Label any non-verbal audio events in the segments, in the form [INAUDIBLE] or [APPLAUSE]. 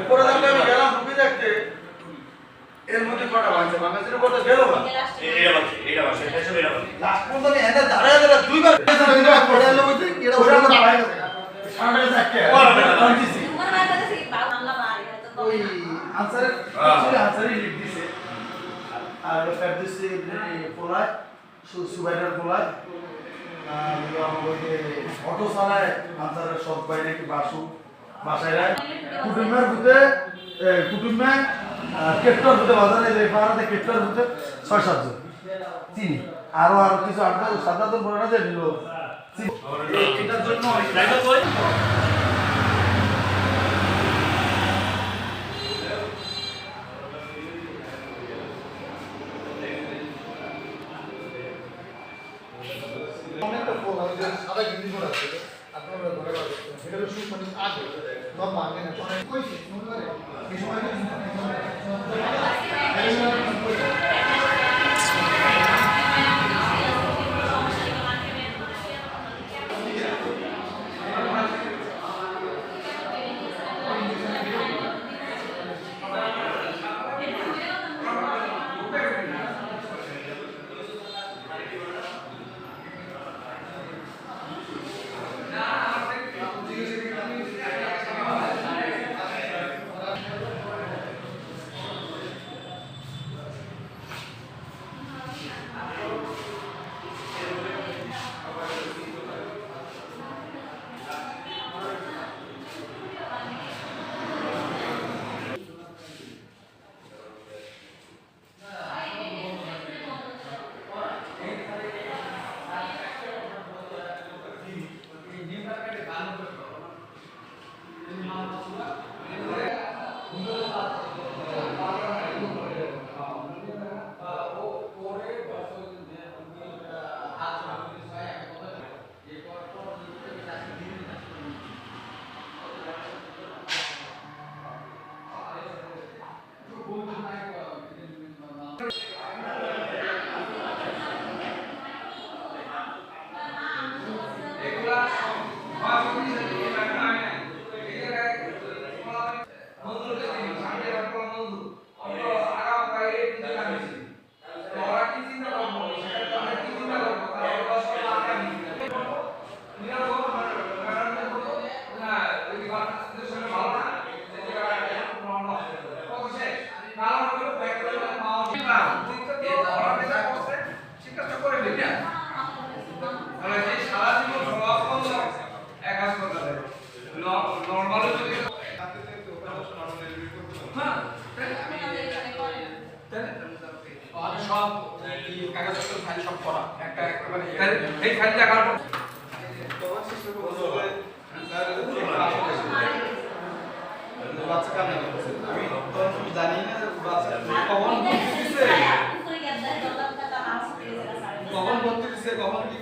উপরে থাকলে আমি গেলাম রুগী দেখতে। এর মধ্যে কটা ভাঙছে ভাঙাচির উপর গেল না এটা বাকি এটা বাকি এটা সব এটা লাস্ট পর্যন্ত আমি এনে দাঁড়ায় দাঁড়ায় দুইবার পড়ে এলো বুঝতে এটা ওটা আমার দাঁড়ায় গেছে সামনে যাচ্ছে কাঁদতেছি ওই আনসারে আনসারই লিখ দিছে। আর ফের পোলায় সুবাইডার পোলায়। আর ওই অটো চালায় আনসারের সব বাইরে কি বাসু বাসায় রায় কুটুমের ভূতে কুটুম্বে কেট্টর ভূতে বাজারে যে পাড়াতে কেট্টর ভূতে ছয় সাতজন চিনি আরও আরও কিছু আটটা সাত পড়ে না যে এটার জন্য ড্রাইভার কই অনেকটা ফোন আমি যে সাদা গিন্দি করে আছে আপনারা ধরে রাখবেন এটা হলো সুখ মানে আগে লম্বা আগে না অনেক কইছে করে এই সময় সব কাগজপত্র ফাইল সব করা একটা মানে এই আমি জানি না যে বাচ্চা কখন কখন ভর্তি দিছে কখন কি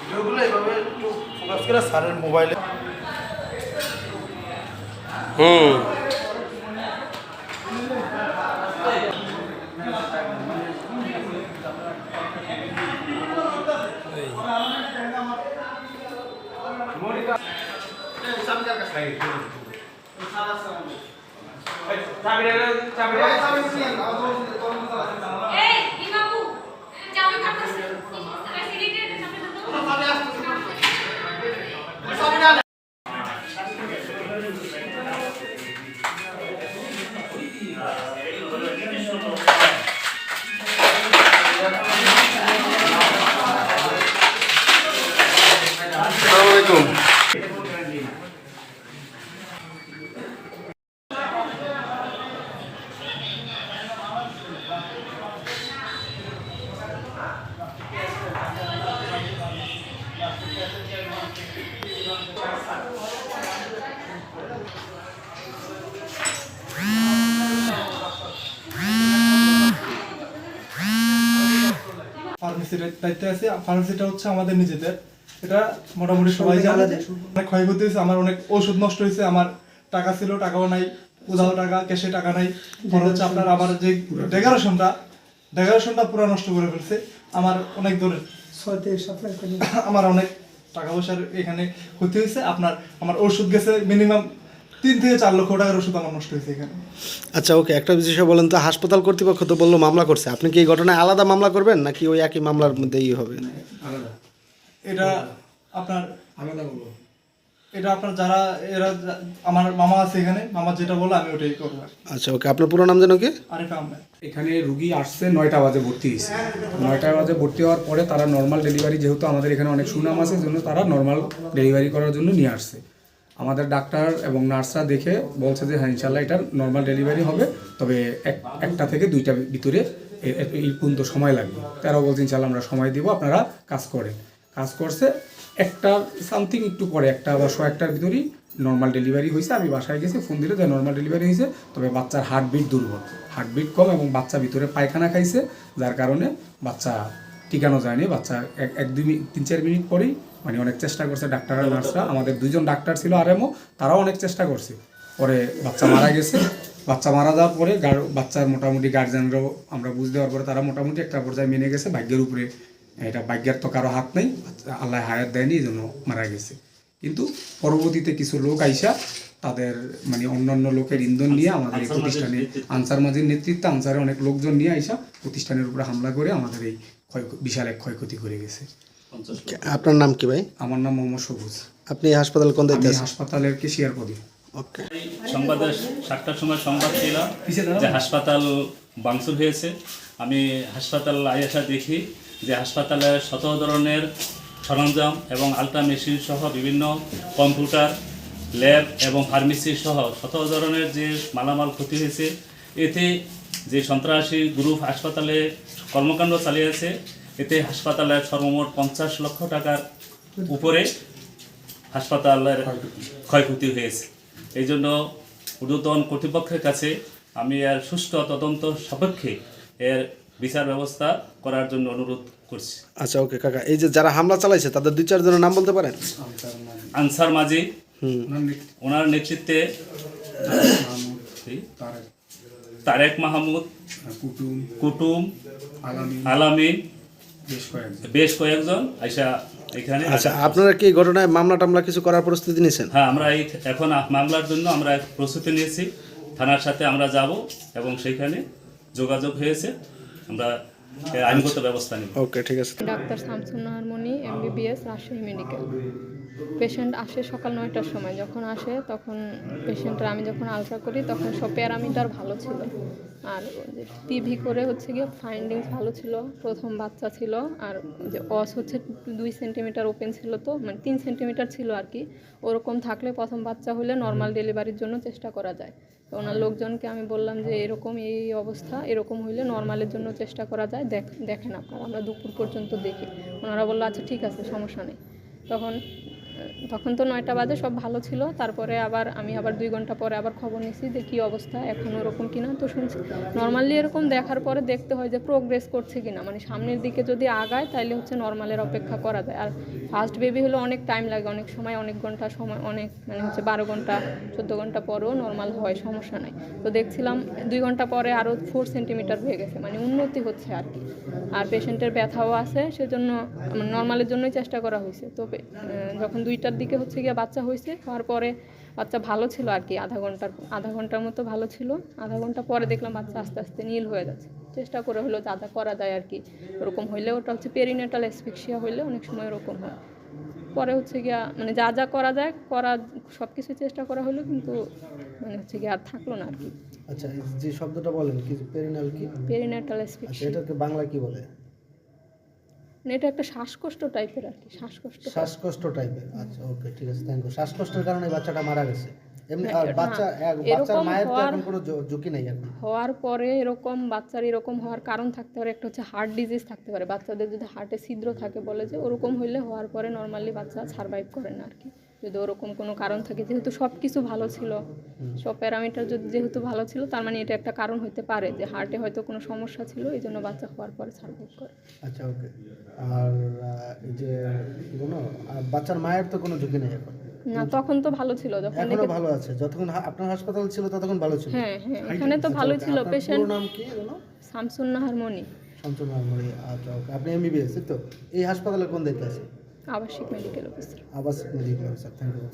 ভিডিওগুলো এইভাবে একটু ফোকাস করে স্যারের মোবাইলে হুম। চাবি চাবি palestra ফার্মেসির দায়িত্বে আছে ফার্মেসিটা হচ্ছে আমাদের নিজেদের। এটা মোটামুটি সবাই জানে। অনেক ক্ষয়ক্ষতি হয়েছে আমার অনেক ওষুধ নষ্ট হয়েছে আমার টাকা ছিল টাকাও নাই উধাও টাকা ক্যাশে টাকা নাই। পরে হচ্ছে আপনার আমার যে ডেকোরেশনটা ডেকোরেশনটা পুরো নষ্ট করে ফেলছে আমার অনেক দূরে [LAUGHS] আমার অনেক টাকা পয়সার এখানে ক্ষতি হয়েছে আপনার আমার ওষুধ গেছে মিনিমাম তিন থেকে চার লক্ষ টাকার ওষুধ আমার নষ্ট হয়েছে এখানে। আচ্ছা ওকে একটা বিষয় বলেন তো হাসপাতাল কর্তৃপক্ষ তো বলল মামলা করছে। আপনি কি এই ঘটনায় আলাদা মামলা করবেন নাকি ওই একই মামলার মধ্যেই হবে? এটা আপনার এটা আপনার যারা এরা আমার মামা আছে এখানে মামা যেটা বলে আমি ওটাই করব আচ্ছা ওকে আপনার পুরো নাম যেন কি? আরিফ আহমেদ। এখানে রুগী আসছে নয়টা বাজে ভর্তি হয়েছে। নয়টা বাজে ভর্তি হওয়ার পরে তারা নর্মাল ডেলিভারি যেহেতু আমাদের এখানে অনেক সুনাম আছে জন্য তারা নর্মাল ডেলিভারি করার জন্য নিয়ে আসছে। আমাদের ডাক্তার এবং নার্সরা দেখে বলছে যে হ্যাঁ ইনশাল্লাহ এটার নর্মাল ডেলিভারি হবে। তবে এক, একটা থেকে দুইটা ভিতরে এই পর্যন্ত সময় লাগবে। তারাও বলছে, ইনশাল্লাহ আমরা সময় দিব, আপনারা কাজ করেন। কাজ করছে, একটা সামথিং একটু পরে, একটা বা শো একটার ভিতরেই নর্মাল ডেলিভারি হয়েছে। আমি বাসায় গেছি ফোন দিলে যে নর্মাল ডেলিভারি হয়েছে। তবে বাচ্চার হার্টবিট দুর্বল। হার্টবিট কম এবং বাচ্চা ভিতরে পায়খানা খাইছে, যার কারণে বাচ্চা টিকানো যায়নি। বাচ্চা এক এক, দুই, তিন, চার মিনিট পরেই মানে অনেক চেষ্টা করছে ডাক্তার আর নার্সরা। আমাদের দুইজন ডাক্তার ছিল আরএমও তারাও অনেক চেষ্টা করছে। পরে বাচ্চা মারা গেছে। বাচ্চা মারা যাওয়ার পরে বাচ্চার মোটামুটি গার্জেনরাও আমরা বুঝ দেওয়ার পরে তারা মোটামুটি একটা পর্যায়ে মেনে গেছে। ভাগ্যের উপরে এটা ভাগ্যের তো কারও হাত নেই আল্লাহ হায়াত দেয়নি এই জন্য মারা গেছে। কিন্তু পরবর্তীতে কিছু লোক আইসা তাদের মানে অন্যান্য লোকের ইন্ধন নিয়ে আমাদের এই প্রতিষ্ঠানে আনসার মাঝির নেতৃত্বে আনসারে অনেক লোকজন নিয়ে আইসা প্রতিষ্ঠানের উপরে হামলা করে আমাদের এই ক্ষয় বিশাল এক ক্ষয়ক্ষতি করে গেছে। আপনার নাম কি ভাই? আমার নাম মোহাম্মদ সবুজ। আপনি হাসপাতাল কোন দায়িত্বে আছেন হাসপাতালের কেশিয়ার পদে। ওকে সংবাদে সাতটার সময় সংবাদ ছিল যে হাসপাতাল ভাঙচুর হয়েছে। আমি হাসপাতাল আইসা দেখি যে হাসপাতালে শত ধরনের সরঞ্জাম এবং আলট্রা মেশিন সহ বিভিন্ন কম্পিউটার ল্যাব এবং ফার্মেসি সহ শত ধরনের যে মালামাল ক্ষতি হয়েছে। এতে যে সন্ত্রাসী গ্রুপ হাসপাতালে কর্মকাণ্ড চালিয়েছে এতে হাসপাতালের সর্বমোট পঞ্চাশ লক্ষ টাকার উপরে হাসপাতালের ক্ষয়ক্ষতি হয়েছে। এই জন্য ঊর্ধ্বতন কর্তৃপক্ষের কাছে আমি এর সুষ্ঠু তদন্ত সাপেক্ষে এর বিচার ব্যবস্থা করার জন্য অনুরোধ করছি। আচ্ছা ওকে কাকা। এই যে যারা হামলা চালাইছে তাদের দুই চারজনের নাম বলতে পারেন? আনসার মাঝি। ওনার নেতৃত্বে তারেক মাহমুদ। কুটুম আলামিন বেশ কয়েকজন আইসা এখানে আচ্ছা আপনারা কি ঘটনায় মামলা টামলা কিছু করার প্রস্তুতি নিয়েছেন? হ্যাঁ আমরা এই এখন মামলার জন্য আমরা প্রস্তুতি নিয়েছি। থানার সাথে আমরা যাব এবং সেখানে যোগাযোগ হয়েছে। আমরা আইনগত ব্যবস্থা নেব। ওকে ঠিক আছে। ডাক্তার শামসুন হারমোনি এমবিবিএস রাজশাহী মেডিকেল। পেশেন্ট আসে সকাল নয়টার সময়। যখন আসে তখন পেশেন্টের আমি যখন আলট্রা করি তখন সব প্যারামিটার ভালো ছিল। আর টিভি করে হচ্ছে গিয়ে ফাইন্ডিংস ভালো ছিল, প্রথম বাচ্চা ছিল। আর যে অস হচ্ছে দুই সেন্টিমিটার ওপেন ছিল তো মানে তিন সেন্টিমিটার ছিল আর কি। ওরকম থাকলে প্রথম বাচ্চা হলে নর্মাল ডেলিভারির জন্য চেষ্টা করা যায়। তো ওনার লোকজনকে আমি বললাম যে, এরকম এই অবস্থা, এরকম হইলে নর্মালের জন্য চেষ্টা করা যায়। দেখ, দেখেন আপনারা, আমরা দুপুর পর্যন্ত দেখি। ওনারা বলল আচ্ছা ঠিক আছে, সমস্যা নেই। তখন তখন তো নয়টা বাজে, সব ভালো ছিল। তারপরে আবার আমি আবার দুই ঘণ্টা পরে আবার খবর নিছি যে কী অবস্থা, এখন ওরকম কিনা তো শুনছি। নর্মালি এরকম দেখার পরে দেখতে হয় যে প্রোগ্রেস করছে কিনা। মানে সামনের দিকে যদি আগায় তাহলে হচ্ছে নর্মালের অপেক্ষা করা যায়। আর ফার্স্ট বেবি হলে অনেক টাইম লাগে, অনেক সময়, অনেক ঘণ্টা সময়, অনেক মানে হচ্ছে বারো ঘণ্টা, চোদ্দ ঘণ্টা পরেও নর্মাল হয়, সমস্যা নাই। তো দেখছিলাম দুই ঘণ্টা পরে আরও ফোর সেন্টিমিটার হয়ে গেছে মানে উন্নতি হচ্ছে আর কি। আর পেশেন্টের ব্যথাও আছে, সেজন্য নর্মালের জন্যই চেষ্টা করা হয়েছে। তো যখন দুইটার দিকে হচ্ছে গিয়ে বাচ্চা হয়েছে হওয়ার পরে বাচ্চা ভালো ছিল আর কি আধা ঘণ্টার আধা ঘণ্টার মতো ভালো ছিল। আধা ঘণ্টা পরে দেখলাম বাচ্চা আস্তে আস্তে নীল হয়ে যাচ্ছে। চেষ্টা করে হলো যা করা যায় আর কি ওরকম হইলে ওটা হচ্ছে পেরিনেটাল এসফিক্সিয়া হইলে অনেক সময় ওরকম হয়। পরে হচ্ছে গিয়া মানে যা যা করা যায় করা সব কিছু চেষ্টা করা হলো কিন্তু মানে হচ্ছে গিয়ে আর থাকল না আর কি। আচ্ছা যে শব্দটা বলেন কি পেরিনাল কি? পেরিনেটাল এসফিক্সিয়া এটাকে বাংলা কি বলে? মানে এটা একটা শ্বাসকষ্ট টাইপের আর কি শ্বাসকষ্ট শ্বাসকষ্ট টাইপের আচ্ছা ওকে ঠিক আছে থ্যাংক ইউ শ্বাসকষ্টের কারণে বাচ্চাটা মারা গেছে। এমনি হ্যাঁ, আর বাচ্চা বাচ্চার মায়ের তো হওয়ার- এখন কোনো ঝুঁকি নেই এখন। হওয়ার পরে এরকম বাচ্চার এরকম হওয়ার কারণ থাকতে পারে একটা হচ্ছে হার্ট ডিজিজ থাকতে পারে। বাচ্চাদের যদি হার্টে ছিদ্র থাকে বলে যে ওরকম হইলে হওয়ার পরে নর্মালি বাচ্চা সারভাইভ করে না আর কি। যদি ওরকম কোনো কারণ থাকে যেহেতু সব কিছু ভালো ছিল সব প্যারামিটার যদি যেহেতু ভালো ছিল তার মানে এটা একটা কারণ হতে পারে যে হার্টে হয়তো কোনো সমস্যা ছিল এই জন্য বাচ্চা হওয়ার পরে সার্ভাইভ করে। আচ্ছা ওকে। আর যে কোনো বাচ্চার মায়ের তো কোনো ঝুঁকি নেই এখন? না তখন তো ভালো ছিল যখন এখনও ভালো আছে। যতক্ষণ আপনার হাসপাতাল ছিল ততক্ষণ ভালো ছিল। হ্যাঁ হ্যাঁ এখানে তো ভালোই ছিল পেশেন্ট নাম কি জানো শামসুন নাহার মনি শামসুল মামুরি আচ্ছা আপনি এমবিবিএস তো? এই হাসপাতালে কোন দায়িত্বে আছে? আবাসিক মেডিকেল অফিসার আবাস মেডিকেল অফিসার থ্যাংক ইউ